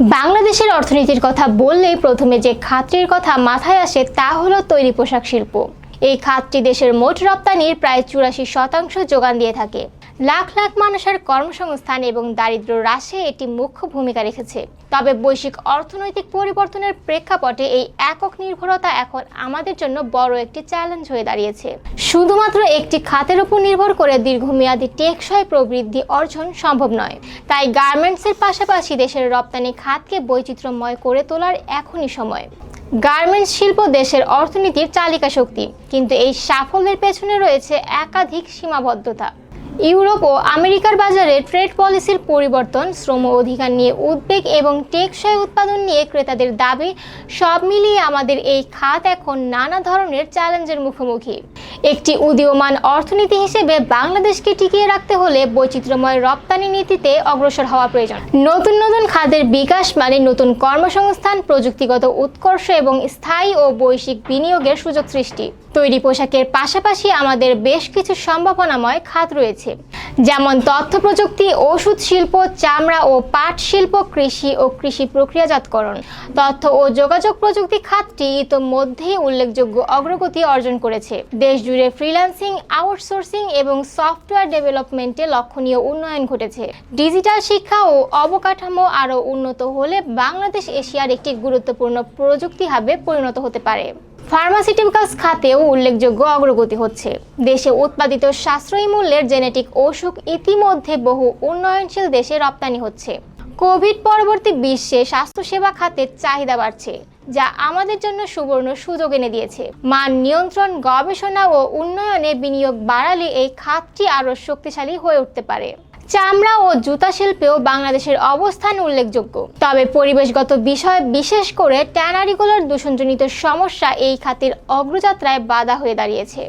বাংলাদেশের অর্থনীতির কথা বললেই প্রথমে যে খাতটির কথা মাথায় আসে তা হলো তৈরি পোশাক শিল্প। এই খাতটি দেশের মোট রপ্তানির প্রায় চুরাশি শতাংশ যোগান দিয়ে থাকে। লাখ লাখ মানুষের কর্মসংস্থান এবং দারিদ্র হ্রাসে এটি মুখ্য ভূমিকা রেখেছে। তবে বৈশ্বিক অর্থনৈতিক পরিবর্তনের প্রেক্ষাপটে এই একক নির্ভরতা এখন আমাদের জন্য বড় একটি চ্যালেঞ্জ হয়ে দাঁড়িয়েছে। শুধুমাত্র একটি খাতের উপর নির্ভর করে দীর্ঘমেয়াদী টেকসই প্রবৃদ্ধি অর্জন সম্ভব নয়। তাই গার্মেন্টসের পাশাপাশি দেশের রপ্তানি খাতকে বৈচিত্র্যময় করে তোলার এখনই সময়। গার্মেন্টস শিল্প দেশের অর্থনীতির চালিকা শক্তি, কিন্তু এই সাফল্যের পেছনে রয়েছে একাধিক সীমাবদ্ধতা। ইউরোপ ও আমেরিকার বাজারে ট্রেড পলিসির পরিবর্তন, শ্রম অধিকার নিয়ে উদ্বেগ এবং টেকসই উৎপাদন নিয়ে ক্রেতাদের দাবি, সব মিলিয়ে আমাদের এই খাত এখন নানা ধরনের চ্যালেঞ্জের মুখোমুখি। একটি উদীয়মান অর্থনীতি হিসেবে বাংলাদেশকে টিকিয়ে রাখতে হলে বৈচিত্র্যময় রপ্তানি নীতিতে অগ্রসর হওয়া প্রয়োজন। নতুন নতুন খাতের বিকাশ মানে নতুন কর্মসংস্থান, প্রযুক্তিগত উৎকর্ষ এবং স্থায়ী ও বৈশ্বিক বিনিয়োগের সুযোগ সৃষ্টি। তৈরি পোশাকের পাশাপাশি আমাদের বেশ কিছু সম্ভাবনাময় খাত রয়েছে। যেমন তথ্য প্রযুক্তি, ওষুধ শিল্প, চামড়া ও পাট শিল্প, কৃষি ও কৃষি প্রক্রিয়াজাতকরণ। তথ্য ও যোগাযোগ প্রযুক্তি খাতটি ইতোমধ্যেই উল্লেখযোগ্য অগ্রগতি অর্জন করেছে। দেশ জুড়ে ফ্রিল্যান্সিং আউটসোর্সিং এবং সফটওয়্যার ডেভেলপমেন্টে লক্ষণীয় উন্নয়ন ঘটেছে। ডিজিটাল শিক্ষা ও অবকাঠামো আরও উন্নত হলে বাংলাদেশ এশিয়ার একটি গুরুত্বপূর্ণ প্রযুক্তি হাবে পরিণত হতে পারে। ফার্মাসিউটিক্যালস খাতেও উল্লেখযোগ্য অগ্রগতি হচ্ছে। দেশে উৎপাদিত সাশ্রয়ী মূল্যের জেনেটিক ওষুধ ইতিমধ্যে বহু উন্নয়নশীল দেশে রপ্তানি হচ্ছে। কোভিড পরবর্তী বিশ্বে স্বাস্থ্যসেবা খাতের চাহিদা বাড়ছে, যা আমাদের জন্য সুবর্ণ সুযোগ এনে দিয়েছে। মান নিয়ন্ত্রণ, গবেষণা ও উন্নয়নে বিনিয়োগ বাড়ালে এই খাতটি আরও শক্তিশালী হয়ে উঠতে পারে। চামড়া ও জুতা শিল্পেও বাংলাদেশের অবস্থান উল্লেখযোগ্য। তবে পরিবেশগত বিষয় বিশেষ করে ট্যানারিগুলোর দূষণজনিত সমস্যা এই খাতের অগ্রযাত্রায় বাধা হয়ে দাঁড়িয়েছে।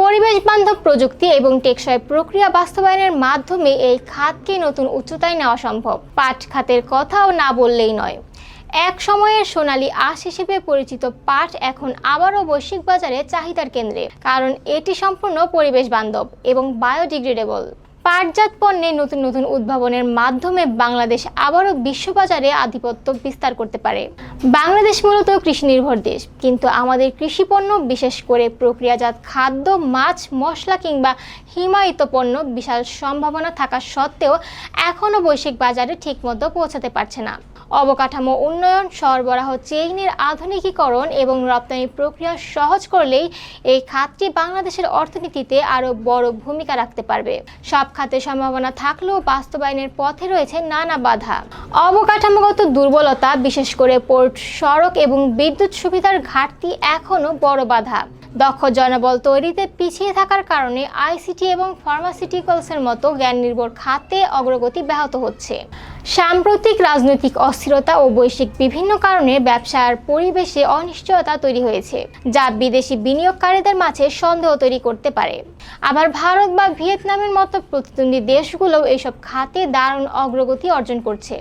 পরিবেশ বান্ধব প্রযুক্তি এবং টেকসই প্রক্রিয়া বাস্তবায়নের মাধ্যমে এই খাতকে নতুন উচ্চতায় নেওয়া সম্ভব। পাট খাতের কথাও না বললেই নয়। এক সময়ের সোনালী আঁশ হিসেবে পরিচিত পাট এখন আবারও বৈশ্বিক বাজারে চাহিদার কেন্দ্রে, কারণ এটি সম্পূর্ণ পরিবেশ বান্ধব এবং বায়োডিগ্রেডেবল। পাটজাত পণ্যে নতুন নতুন উদ্ভাবনের মাধ্যমে বাংলাদেশ আবারও বিশ্ববাজারে আধিপত্য বিস্তার করতে পারে। বাংলাদেশ মূলত কৃষি নির্ভর দেশ, কিন্তু আমাদের কৃষি পণ্য বিশেষ করে প্রক্রিয়াজাত খাদ্য, মাছ, মশলা কিংবা হিমায়িত পণ্য বিশাল সম্ভাবনা থাকা সত্ত্বেও এখনও বৈশ্বিক বাজারে ঠিকমতো পৌঁছাতে পারছে না। অবকাঠামো উন্নয়ন, সরবরাহ, চেইনের আধুনিকীকরণ এবং রপ্তানি প্রক্রিয়া সহজ করলেই এই খাতটি বাংলাদেশের অর্থনীতিতে আরও বড় ভূমিকা রাখতে পারবে। সব খাতে সম্ভাবনা থাকলেও বাস্তবায়নের পথে রয়েছে নানা বাধা। অবকাঠামোগত দুর্বলতা, বিশেষ করে পোর্ট, সড়ক এবং বিদ্যুৎ সুবিধার ঘাটতি এখনও বড় বাধা। দক্ষ জনবল তৈরিতে পিছিয়ে থাকার কারণে আইসিটি এবং ফার্মাসিউটিক্যালসের মতো জ্ঞান নির্ভর খাতে অগ্রগতি ব্যাহত হচ্ছে। সাম্প্রতিক রাজনৈতিক অস্থিরতা ও বৈশ্বিক বিভিন্ন কারণে ব্যবসার পরিবেশে অনিশ্চয়তা তৈরি হয়েছে, যা বিদেশি বিনিয়োগকারীদের মাঝে সন্দেহ তৈরি করতে পারে। আবার ভারত বা ভিয়েতনামের মতো প্রতিদ্বন্দ্বী দেশগুলোও এসব খাতে দারুণ অগ্রগতি অর্জন করছে।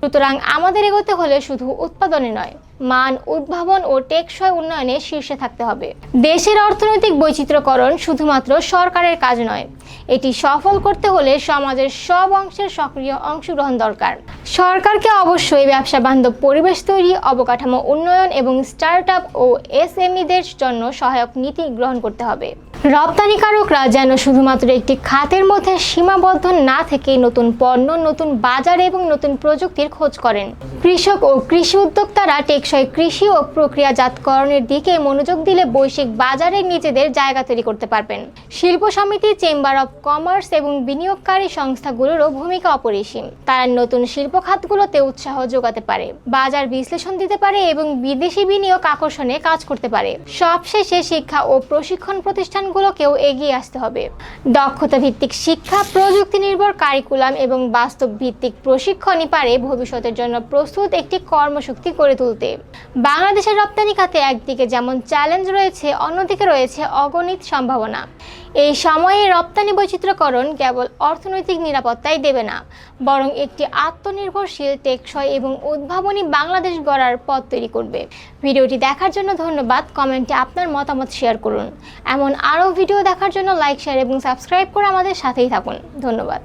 সুতরাং আমাদের এগোতে হলে শুধু উৎপাদনে নয় মান, উদ্ভাবন ও টেকসই উন্নয়নে শীর্ষে থাকতে হবে। দেশের অর্থনৈতিক বৈচিত্র্যকরণ শুধুমাত্র সরকারের কাজ নয়, এটি সফল করতে হলে সমাজের সব অংশের সক্রিয় অংশগ্রহণ দরকার। সরকারকে অবশ্যই ব্যবসা বান্ধব পরিবেশ তৈরি, অবকাঠামো উন্নয়ন এবং স্টার্ট ও এসএমইদের জন্য সহায়ক নীতি গ্রহণ করতে হবে। রপ্তানিকারকরা যেন শুধুমাত্র একটি খাতের মধ্যে সীমাবদ্ধ না থেকে নতুন পণ্য, নতুন বাজার এবং নতুন প্রযুক্তির খোঁজ করেন। কৃষক ও কৃষি উদ্যোক্তারা টেকসই কৃষি ও প্রক্রিয়াজাতকরণের দিকে মনোযোগ দিলে বৈশ্বিক বাজারে নিজেদের জায়গা তৈরি করতে পারবেন। শিল্প সমিতি, চেম্বার অব কমার্স এবং বিনিয়োগকারী সংস্থাগুলোরও ভূমিকা অপরিসীম। তারা নতুন শিল্প খাতগুলোতে উৎসাহ যোগাতে পারে, বাজার বিশ্লেষণ দিতে পারে এবং বিদেশি বিনিয়োগ আকর্ষণে কাজ করতে পারে। সবশেষে শিক্ষা ও প্রশিক্ষণ প্রতিষ্ঠানগুলোকেও এগিয়ে আসতে হবে। দক্ষতা ভিত্তিক শিক্ষা, প্রযুক্তি নির্ভর কারিকুলাম এবং বাস্তব ভিত্তিক প্রশিক্ষণই পারে ভবিষ্যতের জন্য প্রস্তুত একটি কর্মশক্তি করে তুলতে। বাংলাদেশের রপ্তানি খাতে একদিকে যেমন চ্যালেঞ্জ রয়েছে, অন্যদিকে রয়েছে অগণিত সম্ভাবনা। এই সময়ে রপ্তানি বৈচিত্র্যকরণ কেবল অর্থনৈতিক নিরাপত্তাই দেবে না, বরং একটি আত্মনির্ভরশীল, টেকসই এবং উদ্ভাবনী বাংলাদেশ গড়ার পথ তৈরি করবে। ভিডিওটি দেখার জন্য ধন্যবাদ, কমেন্টে আপনার মতামত শেয়ার করুন। এমন ভিডিও দেখার জন্য লাইক শেয়ার এবং সাবস্ক্রাইব করে আমাদের সাথেই থাকুন। ধন্যবাদ।